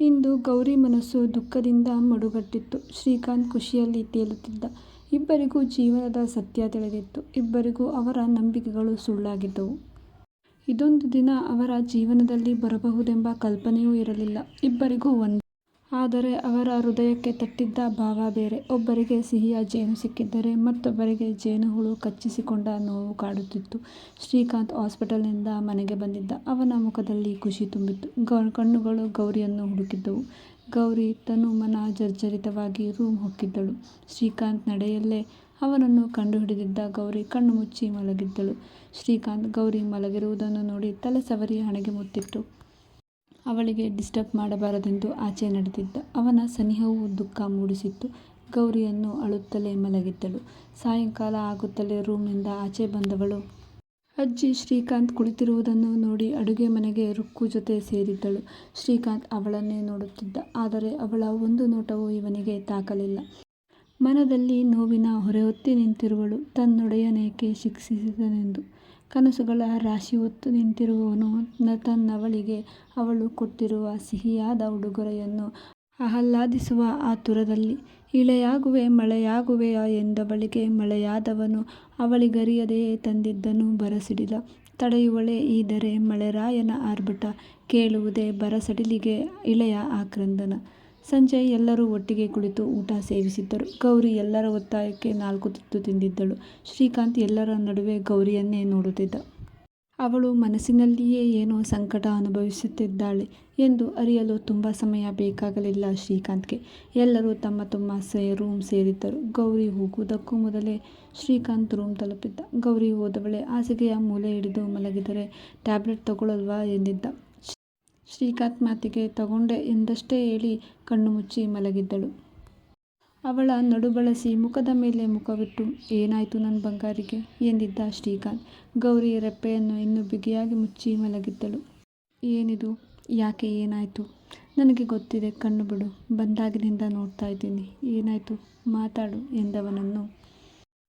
ಇಂದು ಗೌರಿ ಮನಸ್ಸು ದುಃಖದಿಂದ ಮಡುಗಟ್ಟಿತ್ತು. ಶ್ರೀಕಾಂತ್ ಖುಷಿಯಲ್ಲಿ ತೇಲುತ್ತಿದ್ದ. ಇಬ್ಬರಿಗೂ ಜೀವನದ ಸತ್ಯ ತಿಳಿದಿತ್ತು. ಇಬ್ಬರಿಗೂ ಅವರ ನಂಬಿಕೆಗಳು ಸುಳ್ಳಾಗಿದ್ದವು. ಇದೊಂದು ದಿನ ಅವರ ಜೀವನದಲ್ಲಿ ಬರಬಹುದೆಂಬ ಕಲ್ಪನೆಯೂ ಇರಲಿಲ್ಲ. ಇಬ್ಬರಿಗೂ ಒಂದೇ. ಆದರೆ ಅವರ ಹೃದಯಕ್ಕೆ ತಟ್ಟಿದ್ದ ಭಾವ ಬೇರೆ. ಒಬ್ಬರಿಗೆ ಸಿಹಿಯ ಜೇನು ಸಿಕ್ಕಿದ್ದರೆ ಮತ್ತೊಬ್ಬರಿಗೆ ಜೇನುಹುಳು ಕಚ್ಚಿಸಿಕೊಂಡ ನೋವು ಕಾಡುತ್ತಿತ್ತು. ಶ್ರೀಕಾಂತ್ ಹಾಸ್ಪಿಟಲ್ನಿಂದ ಮನೆಗೆ ಬಂದಿದ್ದ. ಅವನ ಮುಖದಲ್ಲಿ ಖುಷಿ ತುಂಬಿತ್ತು. ಕಣ್ಣುಗಳು ಗೌರಿಯನ್ನು ಹುಡುಕಿದ್ದವು. ಗೌರಿ ತನು-ಮನ ಜರ್ಜರಿತವಾಗಿ ರೂಮ್ ಹೊಕ್ಕಿದ್ದಳು. ಶ್ರೀಕಾಂತ್ ನಡೆಯಲ್ಲೇ ಅವನನ್ನು ಕಂಡುಹಿಡಿದಿದ್ದ ಗೌರಿ ಕಣ್ಣು ಮುಚ್ಚಿ ಮಲಗಿದ್ದಳು. ಶ್ರೀಕಾಂತ್ ಗೌರಿ ಮಲಗಿರುವುದನ್ನು ನೋಡಿ ತಲೆ ಸವರಿ ಹಣೆಗೆ ಮುತ್ತಿಟ್ಟು. ಅವಳಿಗೆ ಡಿಸ್ಟರ್ಬ್ ಮಾಡಬಾರದೆಂದು ಆಚೆ ನಡೆದಿದ್ದ. ಅವನ ಸನಿಹವೂ ದುಃಖ ಮೂಡಿಸಿತ್ತು. ಗೌರಿಯನ್ನು ಅಳುತ್ತಲೇ ಮಲಗಿದ್ದಳು. ಸಾಯಂಕಾಲ ಆಗುತ್ತಲೇ ರೂಮ್ನಿಂದ ಆಚೆ ಬಂದವಳು. ಅಜ್ಜಿ ಶ್ರೀಕಾಂತ್ ಕುಳಿತಿರುವುದನ್ನು ನೋಡಿ ಅಡುಗೆ ಮನೆಗೆ ರುಕ್ಕು ಜೊತೆ ಸೇರಿದ್ದಳು. ಶ್ರೀಕಾಂತ್ ಅವಳನ್ನೇ ನೋಡುತ್ತಿದ್ದ. ಆದರೆ ಅವಳ ಒಂದು ನೋಟವೂ ಇವನಿಗೆ ತಾಕಲಿಲ್ಲ. ಮನದಲ್ಲಿ ನೋವಿನ ಹೊರೆಹೊತ್ತಿ ನಿಂತಿರುವಳು ತನ್ನೊಡೆಯನೇಕೆ ಶಿಕ್ಷಿಸಿದನೆಂದು. ಕನಸುಗಳ ರಾಶಿ ಹೊತ್ತು ನಿಂತಿರುವವನು ತನ್ನವಳಿಗೆ ಅವಳು ಕೊಟ್ಟಿರುವ ಸಿಹಿಯಾದ ಉಡುಗೊರೆಯನ್ನು ಆಹ್ಲಾದಿಸುವ ಆತುರದಲ್ಲಿ. ಇಳೆಯಾಗುವೆ, ಮಳೆಯಾಗುವೆಯಾ ಎಂದವಳಿಗೆ ಮಳೆಯಾದವನು ಅವಳಿಗರಿಯದೆಯೇ ತಂದಿದ್ದನು ಬರಸಿಡಿಲ. ತಡೆಯುವಳೆ ಈ ಧರೆ ಮಳೆರಾಯನ ಆರ್ಭಟ ಕೇಳುವುದೇ ಬರಸಡಿಲಿಗೆ ಇಳೆಯ ಆಕ್ರಂದನ. ಸಂಜೆ ಎಲ್ಲರೂ ಒಟ್ಟಿಗೆ ಕುಳಿತು ಊಟ ಸೇವಿಸಿದ್ದರು. ಗೌರಿ ಎಲ್ಲರ ಒತ್ತಾಯಕ್ಕೆ ನಾಲ್ಕು ತುತ್ತು ತಿಂದಿದ್ದಳು. ಶ್ರೀಕಾಂತ್ ಎಲ್ಲರ ನಡುವೆ ಗೌರಿಯನ್ನೇ ನೋಡುತ್ತಿದ್ದ. ಅವಳು ಮನಸ್ಸಿನಲ್ಲಿಯೇ ಏನೋ ಸಂಕಟ ಅನುಭವಿಸುತ್ತಿದ್ದಾಳೆ ಎಂದು ಅರಿಯಲು ತುಂಬ ಸಮಯ ಬೇಕಾಗಲಿಲ್ಲ ಶ್ರೀಕಾಂತ್ಗೆ. ಎಲ್ಲರೂ ತಮ್ಮ ತಮ್ಮ ರೂಮ್ ಸೇರಿದ್ದರು. ಗೌರಿ ಹೋಗುವುದಕ್ಕೂ ಮೊದಲೇ ಶ್ರೀಕಾಂತ್ ರೂಮ್ ತಲುಪಿದ್ದ. ಗೌರಿ ಹೋದವಳೆ ಹಾಸಿಗೆಯ ಮೂಲೆ ಹಿಡಿದು ಮಲಗಿದರೆ, ಟ್ಯಾಬ್ಲೆಟ್ ತಗೊಳ್ಳಲ್ವಾ ಎಂದಿದ್ದ. ಶ್ರೀಕಾಂತ್ ಮಾತಿಗೆ ತಗೊಂಡೆ ಎಂದಷ್ಟೇ ಹೇಳಿ ಕಣ್ಣು ಮುಚ್ಚಿ ಮಲಗಿದ್ದಳು. ಅವಳ ನಡು ಬಳಸಿ ಮುಖದ ಮೇಲೆ ಮುಖವಿಟ್ಟು, ಏನಾಯಿತು ನನ್ನ ಬಂಗಾರಿಗೆ ಎಂದಿದ್ದ ಶ್ರೀಕಾಂತ್. ಗೌರಿ ರೆಪ್ಪೆಯನ್ನು ಇನ್ನೂ ಬಿಗಿಯಾಗಿ ಮುಚ್ಚಿ ಮಲಗಿದ್ದಳು. ಏನಿದು? ಯಾಕೆ ಏನಾಯಿತು ನನಗೆ ಗೊತ್ತಿದೆ, ಕಣ್ಣು ಬಿಡು. ಬಂದಾಗಿನಿಂದ ನೋಡ್ತಾ ಇದ್ದೀನಿ. ಏನಾಯಿತು ಮಾತಾಡು ಎಂದವನನ್ನು.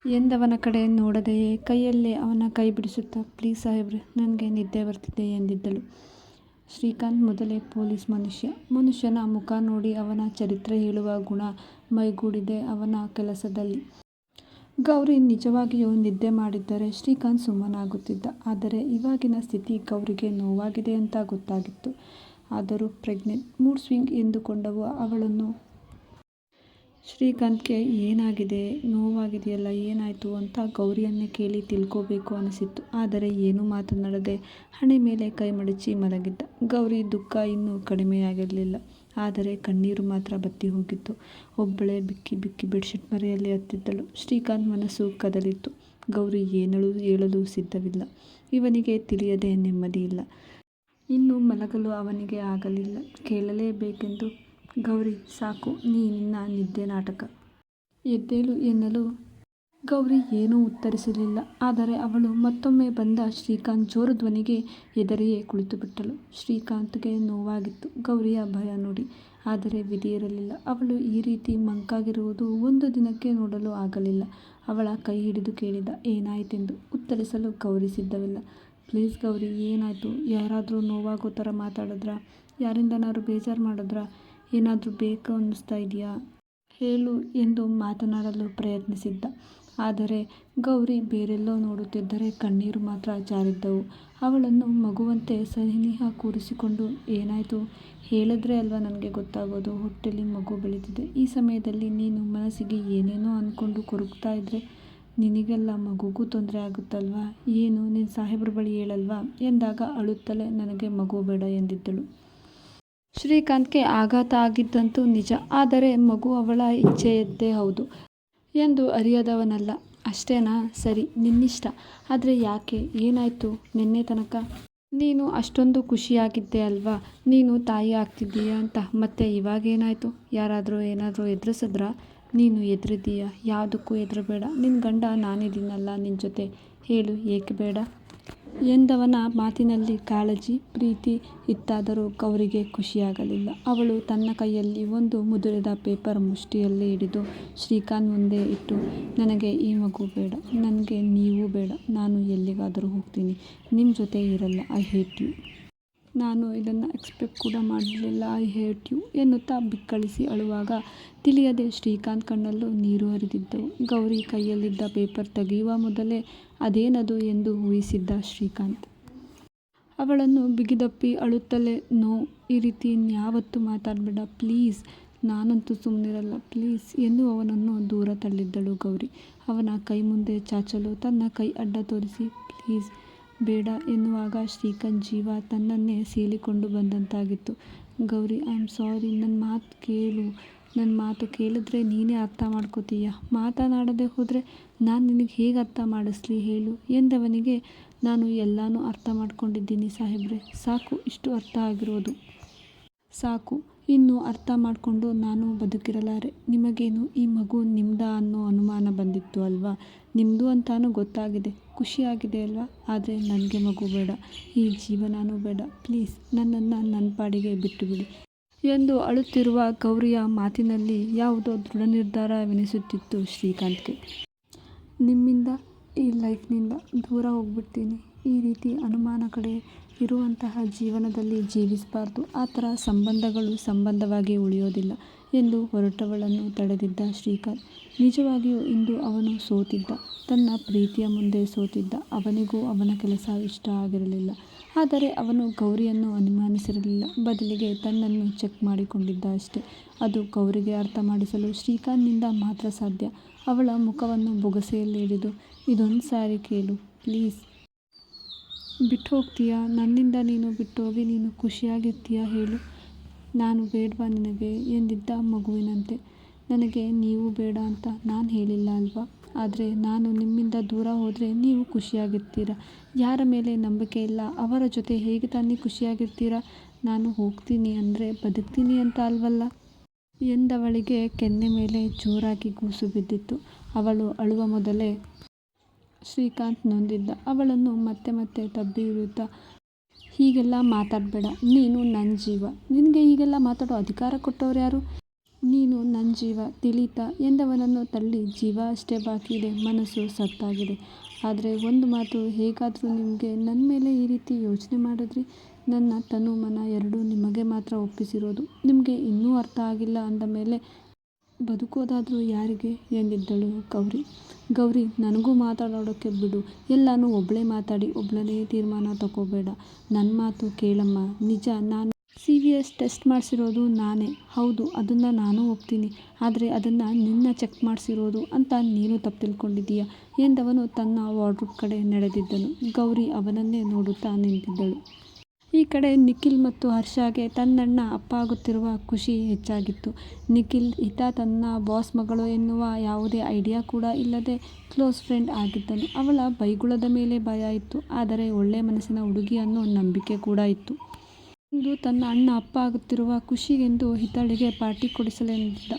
ಎಂದವನ ಕಡೆ ನೋಡದೆಯೇ ಕೈಯಲ್ಲೇ ಅವನ ಕೈ ಬಿಡಿಸುತ್ತಾ, ಪ್ಲೀಸ್ ಸಾಹೇಬ್ರೆ, ನನಗೆ ನಿದ್ದೆ ಬರ್ತಿದೆ ಎಂದಿದ್ದಳು. ಶ್ರೀಕಾಂತ್ ಮೊದಲೇ ಪೊಲೀಸ್ ಮನುಷ್ಯ. ಮನುಷ್ಯನ ಮುಖ ನೋಡಿ ಅವನ ಚರಿತ್ರೆ ಹೇಳುವ ಗುಣ ಮೈಗೂಡಿದೆ ಅವನ ಕೆಲಸದಲ್ಲಿ. ಗೌರಿ ನಿಜವಾಗಿಯೂ ನಿದ್ದೆ ಮಾಡಿದ್ದರೆ ಶ್ರೀಕಾಂತ್ ಸುಮ್ಮನಾಗುತ್ತಿದ್ದ. ಆದರೆ ಇವಾಗಿನ ಸ್ಥಿತಿ ಗೌರಿಗೆ ನೋವಾಗಿದೆ ಅಂತ ಗೊತ್ತಾಗಿತ್ತು. ಆದರೂ ಪ್ರೆಗ್ನೆಂಟ್. ಮೂಡ್ ಸ್ವಿಂಗ್ ಎಂದುಕೊಂಡವು ಅವಳನ್ನು. ಶ್ರೀಕಾಂತ್ಗೆ ಏನಾಗಿದೆ? ನೋವಾಗಿದೆಯಲ್ಲ, ಏನಾಯಿತು ಅಂತ ಗೌರಿಯನ್ನೇ ಕೇಳಿ ತಿಳ್ಕೋಬೇಕು ಅನಿಸಿತ್ತು. ಆದರೆ ಏನೂ ಮಾತನಾಡದೆ ಹಣೆ ಮೇಲೆ ಕೈ ಮಡಚಿ ಮಲಗಿದ್ದ. ಗೌರಿ ದುಃಖ ಇನ್ನೂ ಕಡಿಮೆಯಾಗಿರಲಿಲ್ಲ. ಆದರೆ ಕಣ್ಣೀರು ಮಾತ್ರ ಬತ್ತಿ ಹೋಗಿತ್ತು. ಒಬ್ಬಳೇ ಬಿಕ್ಕಿ ಬಿಕ್ಕಿ ಬೆಡ್ಶೀಟ್ ಮರೆಯಲ್ಲಿ ಹತ್ತಿದ್ದಳು ಶ್ರೀಕಾಂತ್ ಮನಸ್ಸು ಕದಲಿತ್ತು ಗೌರಿ ಏನಳು ಹೇಳಲು ಸಿದ್ಧವಿಲ್ಲ. ಇವನಿಗೆ ತಿಳಿಯದೆ ನೆಮ್ಮದಿಯಿಲ್ಲ. ಇನ್ನು ಮಲಗಲು ಅವನಿಗೆ ಆಗಲಿಲ್ಲ. ಕೇಳಲೇ ಬೇಕೆಂದು ಗೌರಿ, ಸಾಕು, ನೀ ನಿನ್ನ ನಿದ್ದೆ ನಾಟಕ. ಎದ್ದೇಳು ಎನ್ನಲು ಗೌರಿ ಏನೂ ಉತ್ತರಿಸಲಿಲ್ಲ. ಆದರೆ ಅವಳು ಮತ್ತೊಮ್ಮೆ ಬಂದ ಶ್ರೀಕಾಂತ್ ಜೋರು ಧ್ವನಿಗೆ ಎದರೆಯೇ ಕುಳಿತುಬಿಟ್ಟಳು. ಶ್ರೀಕಾಂತ್ಗೆ ನೋವಾಗಿತ್ತು ಗೌರಿಯ ಭಯ ನೋಡಿ. ಆದರೆ ವಿಧಿಯಿರಲಿಲ್ಲ. ಅವಳು ಈ ರೀತಿ ಮಂಕಾಗಿರುವುದು ಒಂದು ದಿನಕ್ಕೆ ನೋಡಲು ಆಗಲಿಲ್ಲ. ಅವಳ ಕೈ ಹಿಡಿದು ಕೇಳಿದ, ಏನಾಯಿತೆಂದು. ಉತ್ತರಿಸಲು ಗೌರಿ ಸಿದ್ಧವಿಲ್ಲ. ಪ್ಲೀಸ್ ಗೌರಿ, ಏನಾಯಿತು ಯಾರಾದರೂ ನೋವಾಗೋ ಥರ ಮಾತಾಡಿದ್ರಾ? ಯಾರಿಂದನಾದ್ರು ಬೇಜಾರು ಮಾಡಿದ್ರಾ? ಏನಾದ್ರೂ ಬೇಕು ಅನ್ನಿಸ್ತಾ ಇದೆಯಾ? ಹೇಳು ಎಂದು ಮಾತನಾಡಲು ಪ್ರಯತ್ನಿಸಿದ್ದ. ಆದರೆ ಗೌರಿ ಬೇರೆಲ್ಲೋ ನೋಡುತ್ತಿದ್ದರೆ ಕಣ್ಣೀರು ಮಾತ್ರ ಜಾರಿದ್ದವು. ಅವಳನ್ನು ಮಗುವಂತೆ ಸನಿಹ ಕೂರಿಸಿಕೊಂಡು, ಏನಾಯಿತು ಹೇಳಿದ್ರೆ ಅಲ್ವಾ ನನಗೆ ಗೊತ್ತಾಗೋದು. ಹೊಟ್ಟೆಲಿ ಮಗು ಬೆಳೀತಿದೆ. ಈ ಸಮಯದಲ್ಲಿ ನೀನು ಮನಸ್ಸಿಗೆ ಏನೇನೋ ಅಂದ್ಕೊಂಡು ಕೊರಗ್ತಾ ಇದ್ದರೆ ನಿನಗೆಲ್ಲ ಮಗುಗೂ ತೊಂದರೆ ಆಗುತ್ತಲ್ವಾ? ಏನು, ನೀನು ಸಾಹೇಬ್ರ ಬಳಿ ಹೇಳಲ್ವಾ? ಎಂದಾಗ ಅಳುತ್ತಲೇ ನನಗೆ ಮಗು ಬೇಡ ಎಂದಿದ್ದಳು. ಶ್ರೀಕಾಂತ್ಗೆ ಆಘಾತ ಆಗಿದ್ದಂತೂ ನಿಜ. ಆದರೆ ಮಗು ಅವಳ ಇಚ್ಛೆಯದ್ದೇ ಹೌದು ಎಂದು ಅರಿಯದವನಲ್ಲ. ಅಷ್ಟೇನಾ? ಸರಿ, ನಿನ್ನಿಷ್ಟ. ಆದರೆ ಯಾಕೆ? ಏನಾಯಿತು ನಿನ್ನೆ ತನಕ ನೀನು ಅಷ್ಟೊಂದು ಖುಷಿಯಾಗಿದ್ದೆ ಅಲ್ವಾ ನೀನು ತಾಯಿ ಆಗ್ತಿದ್ದೀಯ ಅಂತ. ಮತ್ತೆ ಇವಾಗೇನಾಯ್ತು? ಯಾರಾದರೂ ಏನಾದರೂ ಎದುರಿಸಿದ್ರ ನೀನು ಹೆದ್ರಿದ್ದೀಯ? ಯಾವುದಕ್ಕೂ ಎದುರಬೇಡ ನಿನ್ನ ಗಂಡ ನಾನಿದ್ದೀನಲ್ಲ ನಿನ್ನ ಜೊತೆ. ಹೇಳು, ಏಕೆ ಬೇಡ? ಎಂದವನ ಮಾತಿನಲ್ಲಿ ಕಾಳಜಿ, ಪ್ರೀತಿ ಇತ್ತಾದರೂ ಗೌರಿಗೆ ಖುಷಿಯಾಗಲಿಲ್ಲ. ಅವಳು ತನ್ನ ಕೈಯಲ್ಲಿ ಒಂದು ಮುದುರಿದ ಪೇಪರ್ ಮುಷ್ಟಿಯಲ್ಲಿ ಹಿಡಿದು ಶ್ರೀಕಾಂತ್ ಮುಂದೆ ಇಟ್ಟು ನನಗೆ ಈ ಮಗು ಬೇಡ. ನನಗೆ ನೀವೂ ಬೇಡ. ನಾನು ಎಲ್ಲಿಗಾದರೂ ಹೋಗ್ತೀನಿ. ನಿಮ್ಮ ಜೊತೆ ಇರಲ್ಲ. I hate you. ನಾನು ಇದನ್ನು ಎಕ್ಸ್ಪೆಕ್ಟ್ ಕೂಡ ಮಾಡಲಿಲ್ಲ ಐ ಹೇಟ್ ಯು ಎನ್ನುತ್ತಾ ಬಿಕ್ಕಳಿಸಿ ಅಳುವಾಗ ತಿಳಿಯದೆ ಶ್ರೀಕಾಂತ್ ಕಣ್ಣಲ್ಲೂ ನೀರು ಹರಿದಿದ್ದವು ಗೌರಿ ಕೈಯಲ್ಲಿದ್ದ ಪೇಪರ್ ತೆಗೆಯುವ ಮೊದಲೇ ಅದೇನದು ಎಂದು ಊಹಿಸಿದ್ದ ಶ್ರೀಕಾಂತ್. ಅವಳನ್ನು ಬಿಗಿದಪ್ಪಿ ಅಳುತ್ತಲೇ, ನೋ, ಈ ರೀತಿ ಇನ್ಯಾವತ್ತೂ ಮಾತಾಡಬೇಡ ಪ್ಲೀಸ್ ನಾನಂತೂ ಸುಮ್ಮನಿರಲ್ಲ ಪ್ಲೀಸ್ ಎಂದು ಅವನನ್ನು ದೂರ ತಳ್ಳಿದ್ದಳು ಗೌರಿ. ಅವನ ಕೈ ಮುಂದೆ ಚಾಚಲು ತನ್ನ ಕೈ ಅಡ್ಡ ತೋರಿಸಿ ಪ್ಲೀಸ್ ಬೇಡ ಎನ್ನುವಾಗ ಶ್ರೀಕಾಂತ್ ಜೀವ ತನ್ನನ್ನೇ ಸೀಳಿಕೊಂಡು ಬಂದಂತಾಗಿತ್ತು. ಗೌರಿ ಐ ಆಮ್ ಸಾರಿ ನನ್ನ ಮಾತು ಕೇಳು. ನನ್ನ ಮಾತು ಕೇಳಿದ್ರೆ ನೀನೇ ಅರ್ಥ ಮಾಡ್ಕೋತೀಯ. ಮಾತನಾಡದೆ ಹೋದರೆ ನಾನು ನಿನಗೆ ಹೇಗೆ ಅರ್ಥ ಮಾಡಿಸ್ಲಿ ಹೇಳು ಎಂದವನಿಗೆ ನಾನು ಎಲ್ಲನೂ ಅರ್ಥ ಮಾಡ್ಕೊಂಡಿದ್ದೀನಿ ಸಾಹೇಬ್ರೆ. ಸಾಕು, ಇಷ್ಟು ಅರ್ಥ ಆಗಿರೋದು. ಸಾಕು. ಇನ್ನು ಅರ್ಥ ಮಾಡಿಕೊಂಡು ನಾನು ಬದುಕಿರಲಾರೆ. ನಿಮಗೇನು ಈ ಮಗು ನಿಮ್ಮದಾ ಅನ್ನೋ ಅನುಮಾನ ಬಂದಿತ್ತು ಅಲ್ವಾ? ನಿಮ್ಮದು ಅಂತಾನೂ ಗೊತ್ತಾಗಿದೆ. ಖುಷಿಯಾಗಿದೆ ಅಲ್ವಾ? ಆದರೆ ನನಗೆ ಮಗು ಬೇಡ. ಈ ಜೀವನನೂ ಬೇಡ. ಪ್ಲೀಸ್, ನನ್ನನ್ನು ನನ್ನ ಪಾಡಿಗೆ ಬಿಟ್ಟುಬಿಡಿ. ಎಂದು ಅಳುತ್ತಿರುವ ಗೌರಿಯ ಮಾತಿನಲ್ಲಿ ಯಾವುದೋ ದೃಢ ನಿರ್ಧಾರವೆನಿಸುತ್ತಿತ್ತು ಶ್ರೀಕಾಂತ್ಗೆ. ನಿಮ್ಮಿಂದ, ಈ ಲೈಫ್ನಿಂದ ದೂರ ಹೋಗ್ಬಿಡ್ತೀನಿ. ಈ ರೀತಿ ಅನುಮಾನ ಕಡೆ ಇರುವಂತಹ ಜೀವನದಲ್ಲಿ ಜೀವಿಸಬಾರ್ದು. ಆ ಥರ ಸಂಬಂಧಗಳು ಸಂಬಂಧವಾಗಿ ಉಳಿಯೋದಿಲ್ಲ ಎಂದು ಹೊರಟವಳನ್ನು ತಡೆದಿದ್ದ ಶ್ರೀಕಾಂತ್. ನಿಜವಾಗಿಯೂ ಇಂದು ಅವನು ಸೋತಿದ್ದ. ತನ್ನ ಪ್ರೀತಿಯ ಮುಂದೆ ಸೋತಿದ್ದ. ಅವನಿಗೂ ಅವನ ಕೆಲಸ ಇಷ್ಟ ಆಗಿರಲಿಲ್ಲ. ಆದರೆ ಅವನು ಗೌರಿಯನ್ನು ಅನುಮಾನಿಸಿರಲಿಲ್ಲ. ಬದಲಿಗೆ ತನ್ನನ್ನು ಚೆಕ್ ಮಾಡಿಕೊಂಡಿದ್ದ ಅಷ್ಟೇ ಅದು ಗೌರಿಗೆ ಅರ್ಥ ಮಾಡಿಸಲು ಶ್ರೀಕಾಂತ್ನಿಂದ ಮಾತ್ರ ಸಾಧ್ಯ. ಅವಳ ಮುಖವನ್ನು ಬೊಗಸೆಯಲ್ಲಿ ಹಿಡಿದು ಇದೊಂದು ಸಾರಿ ಕೇಳು, ಪ್ಲೀಸ್. ಬಿಟ್ಟು ಹೋಗ್ತೀಯಾ ನನ್ನಿಂದ ನೀನು ಬಿಟ್ಟೋಗಿ ನೀನು ಖುಷಿಯಾಗಿರ್ತೀಯಾ ಹೇಳು. ನಾನು ಬೇಡವಾ ನಿನಗೆ? ಎಂದಿದ್ದ ಮಗುವಿನಂತೆ. ನನಗೆ ನೀವು ಬೇಡ ಅಂತ ನಾನು ಹೇಳಿಲ್ಲ ಅಲ್ವಾ? ಆದರೆ ನಾನು ನಿಮ್ಮಿಂದ ದೂರ ಹೋದರೆ ನೀವು ಖುಷಿಯಾಗಿರ್ತೀರ. ಯಾರ ಮೇಲೆ ನಂಬಿಕೆ ಇಲ್ಲ? ಅವರ ಜೊತೆ ಹೇಗೆ ತಾನೇ ಖುಷಿಯಾಗಿರ್ತೀರ? ನಾನು ಹೋಗ್ತೀನಿ ಅಂದರೆ ಬದುಕ್ತೀನಿ ಅಂತ ಅಲ್ವಲ್ಲ? ಎಂದವಳಿಗೆ ಕೆನ್ನೆ ಮೇಲೆ ಜೋರಾಗಿ ಗೂಸು ಬಿದ್ದಿತ್ತು. ಅವಳು ಅಳುವ ಮೊದಲೇ ಶ್ರೀಕಾಂತ್ ನೊಂದಿದ್ದ ಅವಳನ್ನು ಮತ್ತೆ ಮತ್ತೆ ತಬ್ಬಿ ಹಿಡಿಯುತ್ತಾ ಹೀಗೆಲ್ಲ ಮಾತಾಡಬೇಡ. ನೀನು ನನ್ನ ಜೀವ. ನಿನಗೆ ಹೀಗೆಲ್ಲ ಮಾತಾಡೋ ಅಧಿಕಾರ ಕೊಟ್ಟವ್ರು ಯಾರು? ನೀನು ನನ್ನ ಜೀವ ತಿಳಿತಾ ಎಂದವನನ್ನು ತಳ್ಳಿ ಜೀವ ಅಷ್ಟೇ ಬಾಕಿ ಇದೆ. ಮನಸ್ಸು ಸತ್ತಾಗಿದೆ. ಆದರೆ ಒಂದು ಮಾತು ಹೇಗಾದರೂ ನಿಮಗೆ ನನ್ನ ಮೇಲೆ ಈ ರೀತಿ ಯೋಚನೆ ಮಾಡಿದ್ರಿ? ನನ್ನ ತನು ಮನ ಎರಡೂ ನಿಮಗೆ ಮಾತ್ರ ಒಪ್ಪಿಸಿರೋದು. ನಿಮಗೆ ಇನ್ನೂ ಅರ್ಥ ಆಗಿಲ್ಲ ಅಂದ ಮೇಲೆ ಬದುಕೋದಾದರೂ ಯಾರಿಗೆ ಎಂದಿದ್ದಳು ಗೌರಿ? ಗೌರಿ, ನನಗೂ ಮಾತಾಡೋಕ್ಕೆ ಬಿಡು. ಎಲ್ಲನೂ ಒಬ್ಬಳೇ ಮಾತಾಡಿ ಒಬ್ಬಳೇ ತೀರ್ಮಾನ ತಗೋಬೇಡ ನನ್ನ ಮಾತು ಕೇಳಮ್ಮ. ನಿಜ, ನಾನು ಸಿ ವಿ ಎಸ್ ಟೆಸ್ಟ್ ಮಾಡಿಸಿರೋದು ನಾನೇ. ಹೌದು, ಅದನ್ನು ನಾನು ಒಪ್ತೀನಿ. ಆದರೆ ಅದನ್ನು ನಿನ್ನ ಚೆಕ್ ಮಾಡಿಸಿರೋದು ಅಂತ ನೀನು ತಪ್ಪು ತಿಳ್ಕೊಂಡಿದ್ದೀಯ? ಎಂದವನು ತನ್ನ ವಾರ್ಡ್ರೋಬ್ ಕಡೆ ನಡೆದಿದ್ದನು. ಗೌರಿ ಅವನನ್ನೇ ನೋಡುತ್ತಾ ನಿಂತಿದ್ದಳು. ಈ ಕಡೆ ನಿಖಿಲ್ ಮತ್ತು ಹರ್ಷಗೆ ತನ್ನಣ್ಣ ಅಪ್ಪ ಆಗುತ್ತಿರುವ ಖುಷಿ ಹೆಚ್ಚಾಗಿತ್ತು. ನಿಖಿಲ್ ಈತ ತನ್ನ ಬಾಸ್ ಮಗಳು ಎನ್ನುವ ಯಾವುದೇ ಐಡಿಯಾ ಕೂಡ ಇಲ್ಲದೆ ಕ್ಲೋಸ್ ಫ್ರೆಂಡ್ ಆಗಿದ್ದನು. ಅವಳ ಬೈಗುಳದ ಮೇಲೆ ಭಯ ಇತ್ತು, ಆದರೆ ಒಳ್ಳೆ ಮನಸ್ಸಿನ ಹುಡುಗಿ ಅನ್ನೋ ನಂಬಿಕೆ ಕೂಡ ಇತ್ತು. ಇಂದು ತನ್ನ ಅಣ್ಣ ಅಪ್ಪ ಆಗುತ್ತಿರುವ ಖುಷಿಗೆಂದು ಹಿತಾಳಿಗೆ ಪಾರ್ಟಿ ಕೊಡಿಸಲೆಂದಿದ್ದ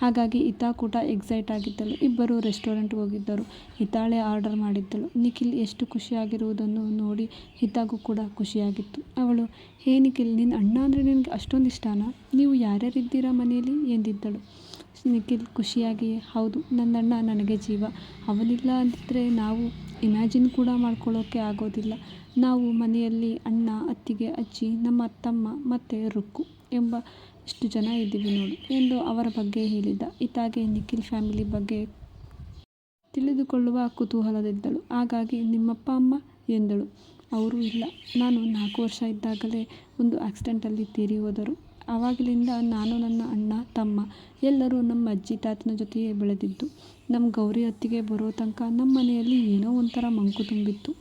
ಹಾಗಾಗಿ ಹಿತಾ ಕೂಡ ಎಕ್ಸೈಟ್ ಆಗಿದ್ದಳು. ಇಬ್ಬರು ರೆಸ್ಟೋರೆಂಟ್ಗೆ ಹೋಗಿದ್ದರು. ಹಿತಾಳೆ ಆರ್ಡರ್ ಮಾಡಿದ್ದಳು. ನಿಖಿಲ್ ಎಷ್ಟು ಖುಷಿಯಾಗಿರುವುದನ್ನು ನೋಡಿ ಹಿತಾಗೂ ಕೂಡ ಖುಷಿಯಾಗಿತ್ತು. ಅವಳು, ಹೇ ನಿಖಿಲ್ ನಿನ್ನ ಅಣ್ಣ ಅಂದರೆ ನಿನಗೆ ಅಷ್ಟೊಂದು ಇಷ್ಟನಾ? ನೀವು ಯಾರ್ಯಾರಿದ್ದೀರಾ ಮನೆಯಲ್ಲಿ? ಎಂದಿದ್ದಳು. ನಿಖಿಲ್ ಖುಷಿಯಾಗಿಯೇ ಹೌದು ನನ್ನ ಅಣ್ಣ ನನಗೆ ಜೀವ. ಅವನಿಲ್ಲ ಅಂದಿದ್ದರೆ ನಾವು ಇಮ್ಯಾಜಿನ್ ಕೂಡ ಮಾಡ್ಕೊಳ್ಳೋಕ್ಕೆ ಆಗೋದಿಲ್ಲ. ನಾವು ಮನೆಯಲ್ಲಿ ಅಣ್ಣ, ಅತ್ತಿಗೆ, ಅಜ್ಜಿ, ನಮ್ಮ ತಮ್ಮ ಮತ್ತು ರುಕ್ಕು ಎಂಬ ಇಷ್ಟು ಜನ ಇದ್ದೀವಿ ನೋಡು ಎಂದು ಅವರ ಬಗ್ಗೆ ಹೇಳಿದ್ದ. ಇತ್ತಾಗೆ ನಿಖಿಲ್ ಫ್ಯಾಮಿಲಿ ಬಗ್ಗೆ ತಿಳಿದುಕೊಳ್ಳುವ ಕುತೂಹಲದಿದ್ದಳು ಹಾಗಾಗಿ ನಿಮ್ಮಪ್ಪ, ಅಮ್ಮ ಎಂದಳು. ಅವರು ಇಲ್ಲ. ನಾನು ನಾಲ್ಕು ವರ್ಷ ಇದ್ದಾಗಲೇ ಒಂದು ಆಕ್ಸಿಡೆಂಟಲ್ಲಿ ತೀರಿ ಹೋದರು. ಆವಾಗಲಿಂದ ನಾನು ನನ್ನ ಅಣ್ಣ, ತಮ್ಮ ಎಲ್ಲರೂ ನಮ್ಮ ಅಜ್ಜಿ, ತಾತನ ಜೊತೆಯೇ ಬೆಳೆದಿದ್ದು. ನಮ್ಮ ಗೌರಿ ಅತ್ತಿಗೆ ಬರೋ ತನಕ ನಮ್ಮ ಮನೆಯಲ್ಲಿ ಏನೋ ಒಂಥರ ಮಂಕು ತುಂಬಿತ್ತು.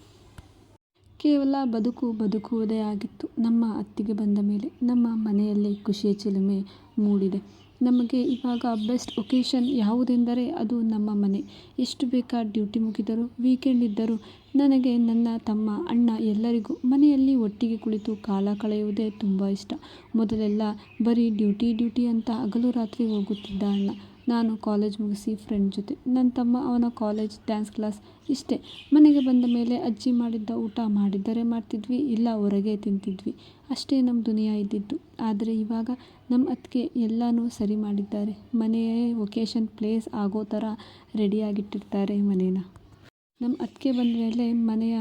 ಕೇವಲ ಬದುಕು ಬದುಕುವುದೇ ಆಗಿತ್ತು. ನಮ್ಮ ಅತ್ತಿಗೆ ಬಂದ ಮೇಲೆ ನಮ್ಮ ಮನೆಯಲ್ಲಿ ಖುಷಿಯ ಚಿಲುಮೆ ಮೂಡಿದೆ. ನಮಗೆ ಇವಾಗ ಬೆಸ್ಟ್ ಒಕೇಶನ್ ಯಾವುದೆಂದರೆ ಅದು ನಮ್ಮ ಮನೆ. ಎಷ್ಟು ಬೇಕಾ ಡ್ಯೂಟಿ ಮುಗಿದರೂ, ವೀಕೆಂಡ್ ಇದ್ದರೂ ನನಗೆ ನನ್ನ ತಮ್ಮ, ಅಣ್ಣ ಎಲ್ಲರಿಗೂ ಮನೆಯಲ್ಲಿ ಒಟ್ಟಿಗೆ ಕುಳಿತು ಕಾಲ ಕಳೆಯುವುದೇ ತುಂಬ ಇಷ್ಟ. ಮೊದಲೆಲ್ಲ ಬರೀ ಡ್ಯೂಟಿ ಡ್ಯೂಟಿ ಅಂತ ಹಗಲು ರಾತ್ರಿ ಹೋಗುತ್ತಿದ್ದ ಅಣ್ಣ. ನಾನು ಕಾಲೇಜ್ ಮುಗಿಸಿ ಫ್ರೆಂಡ್ ಜೊತೆ. ನನ್ನ ತಮ್ಮ ಅವನ ಕಾಲೇಜ್ ಡ್ಯಾನ್ಸ್ ಕ್ಲಾಸ್ ಇಷ್ಟೇ. ಮನೆಗೆ ಬಂದ ಮೇಲೆ ಅಜ್ಜಿ ಮಾಡಿದ್ದ ಊಟ ಮಾಡಿದ್ದರೆ ಮಾಡ್ತಿದ್ವಿ, ಇಲ್ಲ ಹೊರಗೆ ತಿಂತಿದ್ವಿ. ಅಷ್ಟೇ ನಮ್ಮ ದುನಿಯಾ ಇದ್ದಿದ್ದು. ಆದರೆ ಇವಾಗ ನಮ್ಮ ಅತ್ತಿಗೆ ಎಲ್ಲನೂ ಸರಿ ಮಾಡಿದ್ದಾರೆ. ಮನೆಯೇ ವೊಕೇಶನ್ ಪ್ಲೇಸ್ ಆಗೋ ಥರ ರೆಡಿಯಾಗಿಟ್ಟಿರ್ತಾರೆ ಮನೇನ. ನಮ್ಮ ಅತ್ತಿಗೆ ಬಂದ ಮೇಲೆ ಮನೆಯ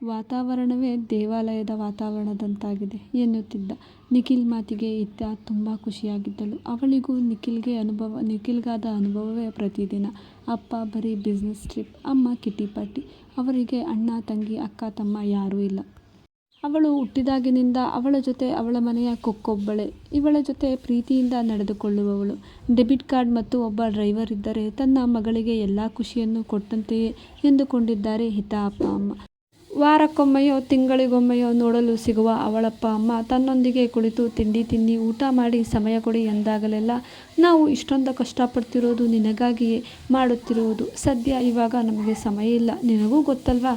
ವಾತಾವರಣವೇ ದೇವಾಲಯದ ವಾತಾವರಣದಂತಾಗಿದೆ ಎನ್ನುತ್ತಿದ್ದ. ನಿಖಿಲ್ ಮಾತಿಗೆ ಇತ್ತ ತುಂಬ ಖುಷಿಯಾಗಿದ್ದಳು. ಅವಳಿಗೂ ನಿಖಿಲ್ಗೆ ಅನುಭವ, ನಿಖಿಲ್ಗಾದ ಅನುಭವವೇ ಪ್ರತಿದಿನ. ಅಪ್ಪ ಬರೀ ಬಿಸ್ನೆಸ್ ಟ್ರಿಪ್ ಅಮ್ಮ ಕಿಟ್ಟಿ ಪಾಟಿ, ಅವರಿಗೆ ಅಣ್ಣ, ತಂಗಿ, ಅಕ್ಕ, ತಮ್ಮ ಯಾರೂ ಇಲ್ಲ. ಅವಳು ಹುಟ್ಟಿದಾಗಿನಿಂದ ಅವಳ ಜೊತೆ ಅವಳ ಮನೆಯ ಕೊಕ್ಕೊಬ್ಬಳೆ. ಇವಳ ಜೊತೆ ಪ್ರೀತಿಯಿಂದ ನಡೆದುಕೊಳ್ಳುವವಳು. ಡೆಬಿಟ್ ಕಾರ್ಡ್ ಮತ್ತು ಒಬ್ಬ ಡ್ರೈವರ್ ಇದ್ದರೆ ತನ್ನ ಮಗಳಿಗೆ ಎಲ್ಲ ಖುಷಿಯನ್ನು ಕೊಟ್ಟಂತೆಯೇ ಎಂದುಕೊಂಡಿದ್ದಾರೆ ಹಿತಾ ಅಪ್ಪ, ಅಮ್ಮ. ವಾರಕ್ಕೊಮ್ಮೆಯೋ, ತಿಂಗಳಿಗೊಮ್ಮೆಯೋ ನೋಡಲು ಸಿಗುವ ಅವಳಪ್ಪ ಅಮ್ಮ ತನ್ನೊಂದಿಗೆ ಕುಳಿತು ತಿಂಡಿ ತಿನ್ನಿ, ಊಟ ಮಾಡಿ ಸಮಯ ಕೊಡಿ ಎಂದಾಗಲೆಲ್ಲ ನಾವು ಇಷ್ಟೊಂದು ಕಷ್ಟಪಡ್ತಿರೋದು ನಿನಗಾಗಿಯೇ ಮಾಡುತ್ತಿರುವುದು. ಸದ್ಯ ಇವಾಗ ನಮಗೆ ಸಮಯ ಇಲ್ಲ. ನಿನಗೂ ಗೊತ್ತಲ್ವಾ?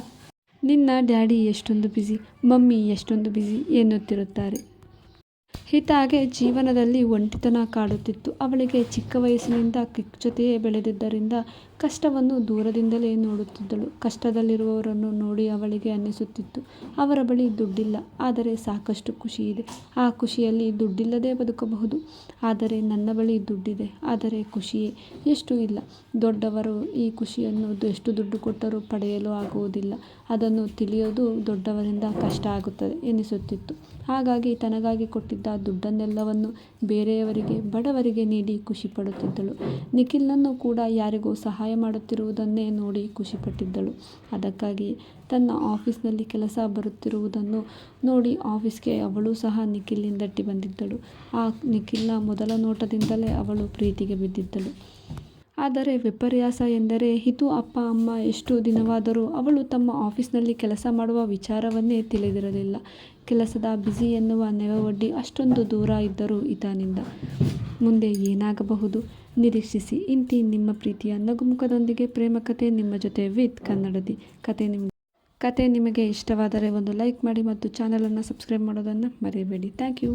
ನಿನ್ನ ಡ್ಯಾಡಿ ಎಷ್ಟೊಂದು ಬ್ಯುಸಿ ಮಮ್ಮಿ ಎಷ್ಟೊಂದು ಬ್ಯುಸಿ ಎನ್ನುತ್ತಿರುತ್ತಾರೆ. ಹಿತಾಗೆ ಜೀವನದಲ್ಲಿ ಒಂಟಿತನ ಕಾಡುತ್ತಿತ್ತು. ಅವಳಿಗೆ ಚಿಕ್ಕ ವಯಸ್ಸಿನಿಂದ ಕಿಕ್ ಜೊತೆಯೇ ಬೆಳೆದಿದ್ದರಿಂದ ಕಷ್ಟವನ್ನು ದೂರದಿಂದಲೇ ನೋಡುತ್ತಿದ್ದಳು. ಕಷ್ಟದಲ್ಲಿರುವವರನ್ನು ನೋಡಿ ಅವಳಿಗೆ ಅನ್ನಿಸುತ್ತಿತ್ತು. ಅವರ ಬಳಿ ದುಡ್ಡಿಲ್ಲ. ಆದರೆ ಸಾಕಷ್ಟು ಖುಷಿ ಇದೆ. ಆ ಖುಷಿಯಲ್ಲಿ ದುಡ್ಡಿಲ್ಲದೆ ಬದುಕಬಹುದು. ಆದರೆ ನನ್ನ ಬಳಿ ದುಡ್ಡಿದೆ. ಆದರೆ ಖುಷಿಯೇ ಎಷ್ಟು ಇಲ್ಲ. ದೊಡ್ಡವರು ಈ ಖುಷಿಯನ್ನು ಎಷ್ಟು ದುಡ್ಡು ಕೊಟ್ಟರೂ ಪಡೆಯಲು ಆಗುವುದಿಲ್ಲ. ಅದನ್ನು ತಿಳಿಯೋದು ದೊಡ್ಡವರಿಂದ ಕಷ್ಟ ಆಗುತ್ತದೆ ಎನಿಸುತ್ತಿತ್ತು ಹಾಗಾಗಿ ತನಗಾಗಿ ಕೊಟ್ಟಿದ್ದ ದುಡ್ಡನ್ನೆಲ್ಲವನ್ನು ಬೇರೆಯವರಿಗೆ, ಬಡವರಿಗೆ ನೀಡಿ ಖುಷಿ ಪಡುತ್ತಿದ್ದಳು. ನಿಖಿಲ್ನನ್ನು ಕೂಡ ಯಾರಿಗೋ ಸಹಾಯ ಮಾಡುತ್ತಿರುವುದನ್ನೇ ನೋಡಿ ಖುಷಿಪಟ್ಟಿದ್ದಳು ಅದಕ್ಕಾಗಿ ತನ್ನ ಆಫೀಸ್ನಲ್ಲಿ ಕೆಲಸ ಬರುತ್ತಿರುವುದನ್ನು ನೋಡಿ ಆಫೀಸ್ಗೆ ಅವಳು ಸಹ ನಿಖಿಲ್ನಿಂದಟ್ಟಿ ಬಂದಿದ್ದಳು. ಆ ನಿಖಿಲ್ನ ಮೊದಲ ನೋಟದಿಂದಲೇ ಅವಳು ಪ್ರೀತಿಗೆ ಬಿದ್ದಿದ್ದಳು. ಆದರೆ ವಿಪರ್ಯಾಸ ಎಂದರೆ ಹಿತು ಅಪ್ಪ ಅಮ್ಮ ಎಷ್ಟು ದಿನವಾದರೂ ಅವಳು ತಮ್ಮ ಆಫೀಸ್ನಲ್ಲಿ ಕೆಲಸ ಮಾಡುವ ವಿಚಾರವನ್ನೇ ತಿಳಿದಿರಲಿಲ್ಲ. ಕೆಲಸದ ಬ್ಯುಸಿ ಎನ್ನುವ ನೆವವೊಡ್ಡಿ ಅಷ್ಟೊಂದು ದೂರ ಇದ್ದರು ಇತನಿಂದ ಮುಂದೆ ಏನಾಗಬಹುದು? ನಿರೀಕ್ಷಿಸಿ. ಇಂತಿ ನಿಮ್ಮ ಪ್ರೀತಿಯ ನಗುಮುಖದೊಂದಿಗೆ ಪ್ರೇಮ ಕತೆ ನಿಮ್ಮ ಜೊತೆ ವಿತ್ ಕನ್ನಡದಿ. ಕತೆ ನಿಮಗೆ ಕತೆ ನಿಮಗೆ ಇಷ್ಟವಾದರೆ ಒಂದು ಲೈಕ್ ಮಾಡಿ ಮತ್ತು ಚಾನಲನ್ನು ಸಬ್ಸ್ಕ್ರೈಬ್ ಮಾಡೋದನ್ನು ಮರೆಯಬೇಡಿ ಥ್ಯಾಂಕ್ ಯು.